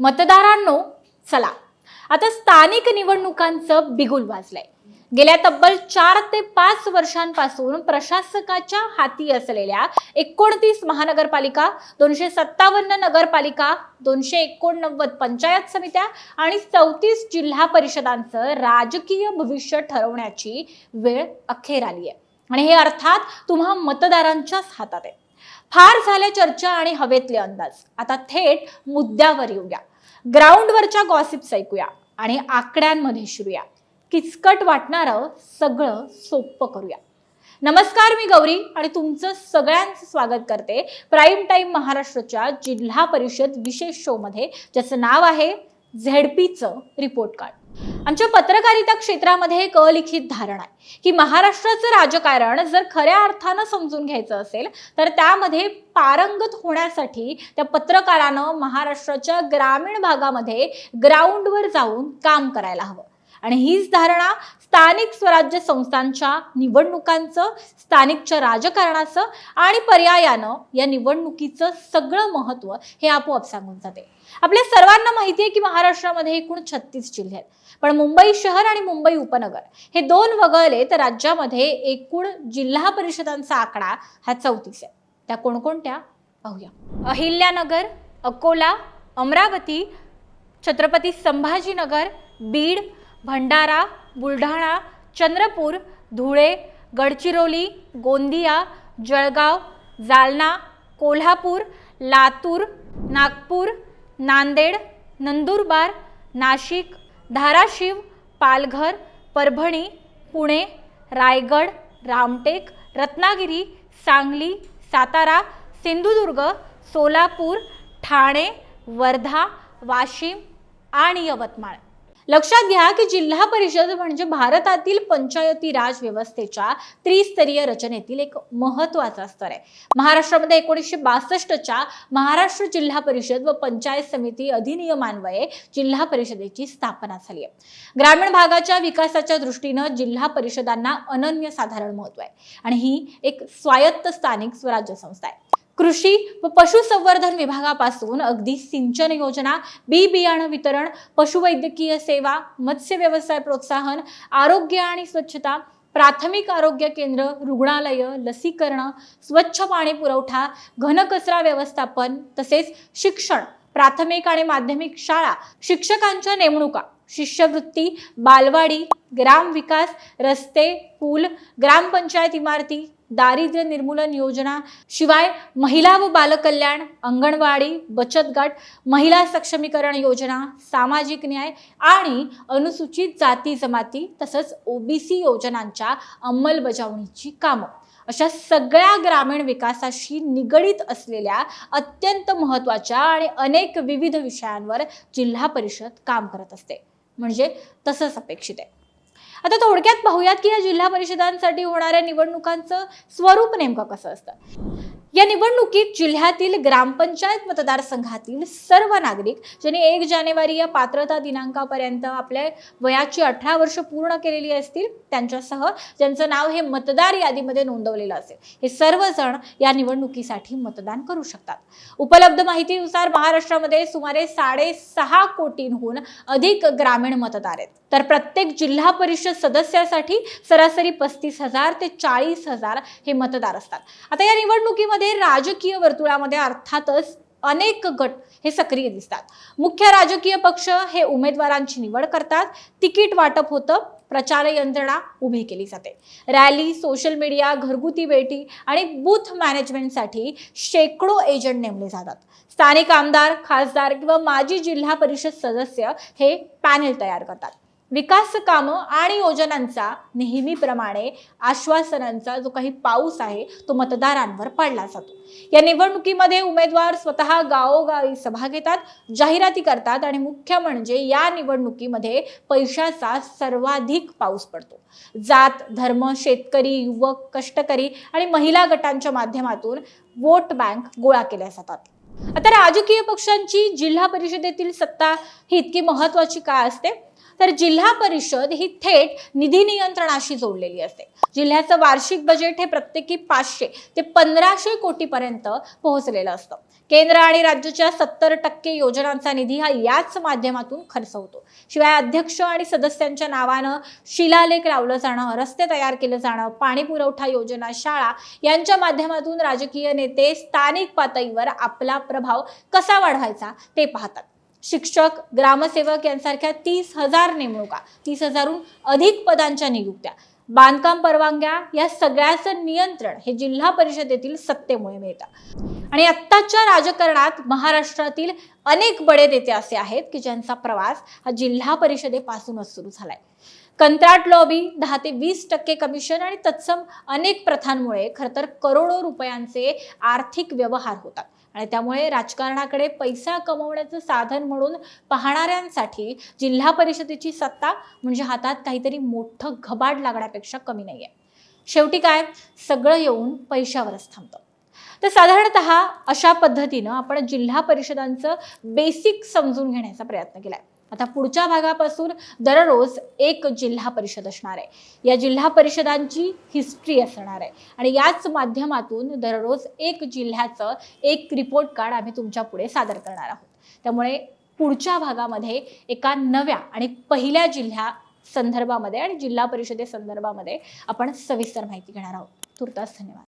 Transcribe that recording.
मतदारांनो चला. आता स्थानिक निवडणुकांचं बिगुल वाजलंय. गेल्या तब्बल चार ते पाच वर्षांपासून प्रशासकाच्या हाती असलेल्या एकोणतीस महानगरपालिका दोनशे सत्तावन्न नगरपालिका दोनशे एकोणनव्वद पंचायत समित्या आणि चौतीस जिल्हा परिषदांचं राजकीय भविष्य ठरवण्याची वेळ अखेर आली आहे आणि हे अर्थात तुम्हा मतदारांच्याच हातात आहे. फार झाल्या चर्चा आणि हवेतले अंदाज. आता थेट मुद्द्यावर येऊया. ग्राउंडवरच्या गॉसिप्स ऐकूया आणि आकड्यांमध्ये शिरूया. किचकट वाटणारं सगळं सोपं करूया. नमस्कार मी गौरी आणि तुमचं सगळ्यांचं स्वागत करते प्राईम टाईम महाराष्ट्राच्या जिल्हा परिषद विशेष शोमध्ये ज्याचं नाव आहे झेडपीचं रिपोर्ट कार्ड. आमच्या पत्रकारिता क्षेत्रामध्ये एक अलिखित धारणा आहे की महाराष्ट्राचं राजकारण जर खऱ्या अर्थानं समजून घ्यायचं असेल तर त्यामध्ये पारंगत होण्यासाठी त्या पत्रकारानं महाराष्ट्राच्या ग्रामीण भागामध्ये ग्राउंडवर जाऊन काम करायला हवं. आणि हीच धारणा स्थानिक स्वराज्य संस्थांच्या निवडणुकांचं स्थानिकच्या राजकारणाचं आणि पर्यायानं या निवडणुकीचं सगळं महत्त्व हे आपोआप सांगून जाते. आपल्या सर्वांना माहिती आहे की महाराष्ट्रामध्ये एकूण छत्तीस जिल्हे आहेत. पण मुंबई शहर आणि मुंबई उपनगर हे दोन वगळले तर राज्यामध्ये एकूण जिल्हा परिषदांचा आकडा हा चौतीस आहे. त्या कोणकोणत्या? पाहूया. अहिल्यानगर अकोला अमरावती छत्रपती संभाजीनगर बीड भंडारा बुलढाणा चंद्रपूर धुळे गडचिरोली गोंदिया जळगाव जालना कोल्हापूर लातूर नागपूर नांदेड नंदुरबार नाशिक धाराशिव पालघर परभणी पुणे रायगड रामटेक रत्नागिरी सांगली सातारा सिंधुदुर्ग सोलापूर ठाणे वर्धा वाशिम आणि यवतमाळ. लक्षात घ्या की जिल्हा परिषद म्हणजे भारतातील पंचायती राज व्यवस्थेच्या त्रिस्तरीय रचनेतील एक महत्त्वाचा स्तर आहे. महाराष्ट्रामध्ये एकोणीसशे बासष्टच्या महाराष्ट्र जिल्हा परिषद व पंचायत समिती अधिनियमान्वये जिल्हा परिषदेची स्थापना झाली आहे. ग्रामीण भागाच्या विकासाच्या दृष्टीनं जिल्हा परिषदांना अनन्यसाधारण महत्त्व आहे. आणि ही एक स्वायत्त स्थानिक स्वराज्य संस्था आहे. कृषी व पशुसंवर्धन विभागापासून अगदी सिंचन योजना बी बियाणं वितरण पशुवैद्यकीय सेवा मत्स्य व्यवसाय प्रोत्साहन आरोग्य आणि स्वच्छता प्राथमिक आरोग्य केंद्र रुग्णालय लसीकरण स्वच्छ पाणी पुरवठा घनकचरा व्यवस्थापन तसेच शिक्षण प्राथमिक आणि माध्यमिक शाळा शिक्षकांच्या नेमणुका शिष्यवृत्ती बालवाडी ग्रामविकास रस्ते पूल ग्रामपंचायत इमारती दारिद्र्य निर्मूलन योजना शिवाय महिला व बालकल्याण अंगणवाडी बचत गट महिला सक्षमीकरण योजना सामाजिक न्याय आणि अनुसूचित जाती जमाती तसंच ओबीसी योजनांच्या अंमलबजावणीची कामं. अशा सगळ्या ग्रामीण विकासाशी निगडीत असलेल्या अत्यंत महत्त्वाच्या आणि अनेक विविध विषयांवर जिल्हा परिषद काम करत असते. म्हणजे तसंच अपेक्षित आहे. आता थोडक्यात पाहूयात की या जिल्हा परिषदांसाठी होणाऱ्या निवडणुकांचं स्वरूप नेमकं कसं असतं. या निवडणुकीत जिल्ह्यातील ग्रामपंचायत मतदारसंघातील सर्व नागरिक ज्यांनी एक जानेवारी या पात्रता दिनांकापर्यंत आपल्या वयाची अठरा वर्ष पूर्ण केलेली असतील त्यांच्यासह ज्यांचं नाव हे मतदार यादीमध्ये नोंदवलेलं असेल हे सर्वजण या निवडणुकीसाठी मतदान करू शकतात. उपलब्ध माहितीनुसार महाराष्ट्रामध्ये सुमारे साडेसहा कोटींहून अधिक ग्रामीण मतदार आहेत. तर प्रत्येक जिल्हा परिषद सदस्यासाठी सरासरी पस्तीस हजार ते चाळीस हजार हे मतदार असतात. आता या निवडणुकीमध्ये राजकीय वर्तुळामध्ये अर्थातच अनेक गट हे सक्रिय दिसतात. मुख्य राजकीय पक्ष हे उमेदवारांची निवड करतात. तिकीट वाटप होतं. प्रचार यंत्रणा उभी केली जाते. रॅली सोशल मीडिया घरगुती भेटी आणि बूथ मॅनेजमेंटसाठी शेकडो एजंट नेमले जातात. स्थानिक आमदार खासदार किंवा माजी जिल्हा परिषद सदस्य हे पॅनेल तयार करतात. विकास कामं आणि योजनांचा नेहमीप्रमाणे आश्वासनांचा जो काही पाऊस आहे तो मतदारांवर पडला जातो. या निवडणुकीमध्ये उमेदवार स्वतः गावोगावी सभा घेतात जाहिराती करतात आणि मुख्य म्हणजे या निवडणुकीमध्ये पैशाचा सर्वाधिक पाऊस पडतो. जात धर्म शेतकरी युवक कष्टकरी आणि महिला गटांच्या माध्यमातून वोट बँक गोळा केल्या जातात. आता राजकीय पक्षांची जिल्हा परिषदेतील सत्ता ही इतकी महत्वाची का असते? तर जिल्हा परिषद ही थेट निधी नियंत्रणाशी जोडलेली असते. जिल्ह्याचं वार्षिक बजेट हे प्रत्येकी पाचशे ते पंधराशे कोटीपर्यंत पोहोचलेलं असतं. केंद्र आणि राज्याच्या सत्तर टक्के योजनांचा निधी हा याच माध्यमातून खर्च होतो. शिवाय अध्यक्ष आणि सदस्यांच्या नावानं शिलालेख लावलं जाणं रस्ते तयार केलं जाणं पाणी पुरवठा योजना शाळा यांच्या माध्यमातून राजकीय नेते स्थानिक पातळीवर आपला प्रभाव कसा वाढवायचा ते पाहतात. शिक्षक ग्रामसेवक यांसारख्या तीस हजार नेमणुका तीस हजारहून अधिक पदांच्या नियुक्त्या. बांधकाम परवानग्या या सगळ्याचं नियंत्रण हे जिल्हा परिषदेतील सत्तेमुळे मिळतं. आणि आत्ताच्या राजकारणात महाराष्ट्रातील अनेक बडे नेते असे आहेत की ज्यांचा प्रवास हा जिल्हा परिषदेपासूनच सुरू झालाय. कंत्राट लॉबी दहा ते वीस टक्के कमिशन आणि तत्सम अनेक प्रथांमुळे खरं तर करोडो रुपयांचे आर्थिक व्यवहार होतात. आणि त्यामुळे राजकारणाकडे पैसा कमवण्याचं साधन म्हणून पाहणाऱ्यांसाठी जिल्हा परिषदेची सत्ता म्हणजे हातात काहीतरी मोठं घबाड लागण्यापेक्षा कमी नाही आहे शेवटी काय? सगळं येऊन पैशावरच थांबतं. तर साधारणत अशा पद्धतीनं आपण जिल्हा परिषदांचं बेसिक समजून घेण्याचा प्रयत्न केला आहे आता पुढच्या भागापासून दररोज एक जिल्हा परिषद असणार आहे. या जिल्हा परिषदांची हिस्ट्री असणार आहे. आणि याच माध्यमातून दररोज एक जिल्ह्याचं एक रिपोर्ट कार्ड आम्ही तुमच्यापुढे सादर करणार आहोत. त्यामुळे पुढच्या भागामध्ये एका नव्या आणि पहिल्या जिल्ह्या संदर्भामध्ये आणि जिल्हा परिषदे संदर्भामध्ये आपण सविस्तर माहिती घेणार आहोत. तुर्तास धन्यवाद.